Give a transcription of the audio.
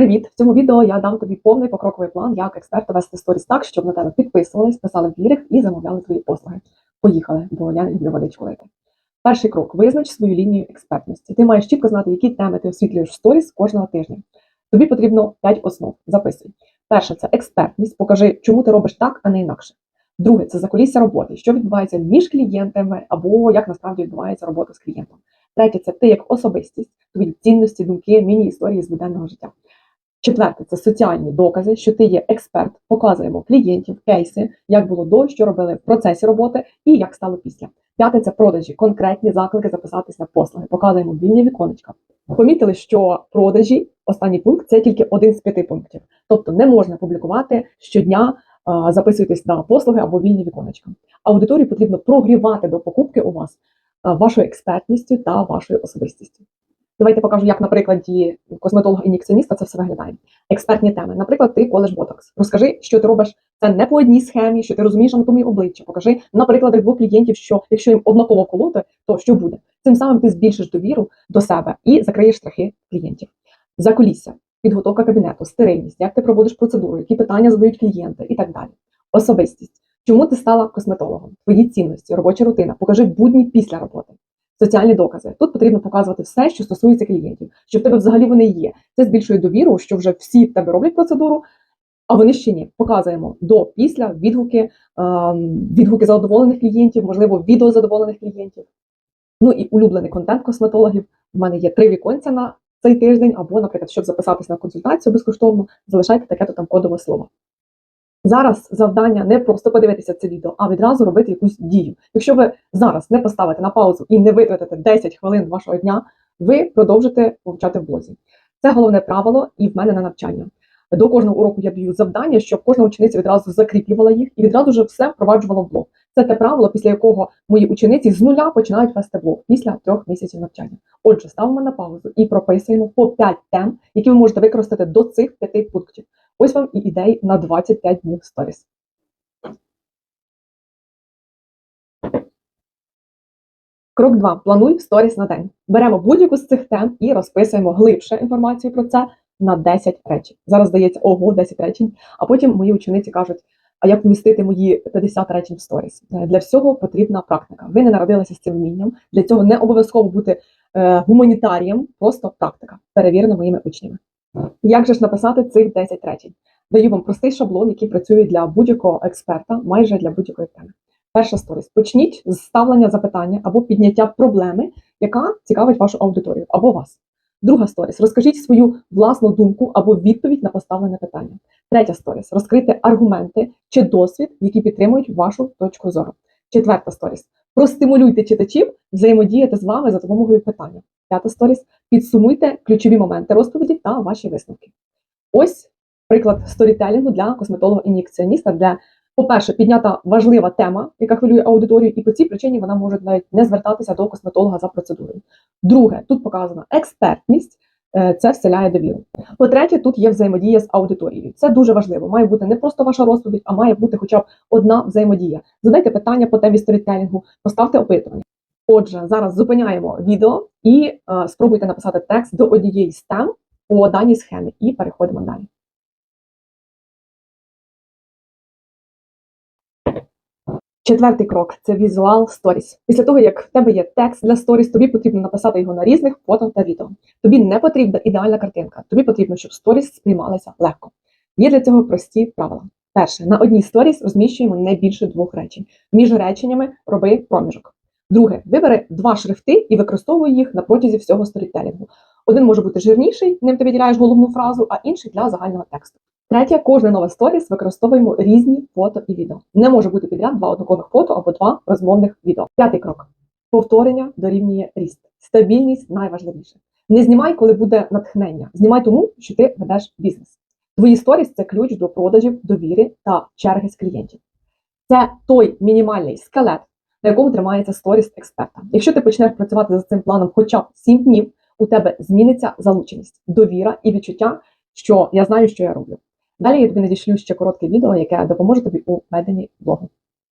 Привіт! В цьому відео я дам тобі повний покроковий план, як експерта вести сторіс так, щоб на тебе підписувались, писали в і замовляли твої послуги. Поїхали, бо я люблю водичку лити. Перший крок визнач свою лінію експертності. Ти маєш чітко знати, які теми ти освітлюєш в сторіс кожного тижня. Тобі потрібно 5 основ. Записуй. Перше це експертність. Покажи, чому ти робиш так, а не інакше. Друге це закулісся роботи, що відбувається між клієнтами, або як насправді відбувається робота з клієнтом. Третє це ти як особистість, твої цінності, думки, міні-історії з буденного життя. Четверте це соціальні докази, що ти є експерт. Показуємо клієнтів, кейси, як було до, що робили в процесі роботи і як стало після. П'яте це продажі, конкретні заклики записатись на послуги. Показуємо вільні віконечка. Помітили, що продажі, останній пункт це тільки один з п'яти пунктів. Тобто не можна публікувати щодня, записуйтесь на послуги або вільні віконечка. Аудиторію потрібно прогрівати до покупки у вас вашою експертністю та вашою особистістю. Давайте покажу, як на прикладі косметолога-ін'єкціоніста це все виглядає. Експертні теми. Наприклад, ти колеш ботокс. Розкажи, що ти робиш це не по одній схемі, що ти розумієш анатомію обличчя. Покажи на прикладах двох клієнтів, що якщо їм однаково колоти, то що буде? Цим самим ти збільшиш довіру до себе і закриєш страхи клієнтів. Закулісся, підготовка кабінету, стерильність, як ти проводиш процедуру, які питання задають клієнти і так далі. Особистість. Чому ти стала косметологом? Твої цінності, робоча рутина. Покажи будні після роботи. Соціальні докази. Тут потрібно показувати все, що стосується клієнтів, що в тебе взагалі вони є. Це збільшує довіру, що вже всі в тебе роблять процедуру, а вони ще ні. Показуємо до, після, відгуки, ем, відгуки задоволених клієнтів, можливо, відео задоволених клієнтів. Ну і улюблений контент косметологів. У мене є три віконця на цей тиждень, або, наприклад, щоб записатись на консультацію безкоштовно, залишайте таке-то там кодове слово. Зараз завдання не просто подивитися це відео, а відразу робити якусь дію. Якщо ви зараз не поставите на паузу і не витратите 10 хвилин вашого дня, ви продовжите вивчати в блозі. Це головне правило і в мене на навчання. До кожного уроку я даю завдання, щоб кожна учениця відразу закріплювала їх і відразу вже все впроваджувала в блог. Це те правило, після якого мої учениці з нуля починають вести блог після трьох місяців навчання. Отже, ставимо на паузу і прописуємо по 5 тем, які ви можете використати до цих 5 пунктів. Ось вам і ідеї на 25 днів сторіс. Крок 2. Плануй сторіс на день. Беремо будь-яку з цих тем і розписуємо глибше інформацію про це на 10 речень. Зараз здається, ого, 10 речень. А потім мої учениці кажуть, а як вмістити мої 50 речень в сторіс? Е, Для всього потрібна практика. Ви не народилися з цим вмінням. Для цього не обов'язково бути е, гуманітарієм, просто практика, перевірена моїми учнями. Як же ж написати цих 10 речень? Даю вам простий шаблон, який працює для будь-якого експерта, майже для будь-якої теми. Перша сторіс. Почніть з ставлення запитання або підняття проблеми, яка цікавить вашу аудиторію або вас. Друга сторіс. Розкажіть свою власну думку або відповідь на поставлене питання. Третя сторіс. Розкрийте аргументи чи досвід, які підтримують вашу точку зору. Четверта сторіс. Простимулюйте читачів взаємодіяти з вами за допомогою питання. П'ята сторіс. Підсумуйте ключові моменти розповіді та ваші висновки. Ось приклад сторітелінгу для косметолога-ін'єкціоніста, для, по-перше, піднята важлива тема, яка хвилює аудиторію, і по цій причині вона може навіть не звертатися до косметолога за процедурою. Друге, тут показана експертність. Е, Це вселяє довіру. По-третє, тут є взаємодія з аудиторією. Це дуже важливо. Має бути не просто ваша розповідь, а має бути хоча б одна взаємодія. Задайте питання по темі сторітелінгу, поставте опитування. Отже, зараз зупиняємо відео і е, спробуйте написати текст до однієї з тем по даній схемі, і переходимо далі. Четвертий крок це візуал сторіс. Після того, як в тебе є текст для сторіс, тобі потрібно написати його на різних фото та відео. Тобі не потрібна ідеальна картинка, тобі потрібно, щоб сторіс сприймалися легко. Є для цього прості правила. Перше, на одній сторіс розміщуємо не більше двох речень. Між реченнями роби проміжок. Друге, вибери два шрифти і використовуй їх на протязі всього сторітелінгу. Один може бути жирніший, ним ти виділяєш головну фразу, а інший для загального тексту. Третє, кожне нове сторіс використовуємо різні фото і відео. Не може бути підряд два однакових фото або два розмовних відео. П'ятий крок. Повторення дорівнює ріст. Стабільність найважливіше. Не знімай, коли буде натхнення. Знімай тому, що ти ведеш бізнес. Твої сторіс це ключ до продажів, довіри та черги з клієнтів. Це той мінімальний скелет, на якому тримається сторіс експерта. Якщо ти почнеш працювати за цим планом хоча б 7 днів, у тебе зміниться залученість, довіра і відчуття, що я знаю, що я роблю. Далі я тобі надішлю ще коротке відео, яке допоможе тобі у веденні блогу.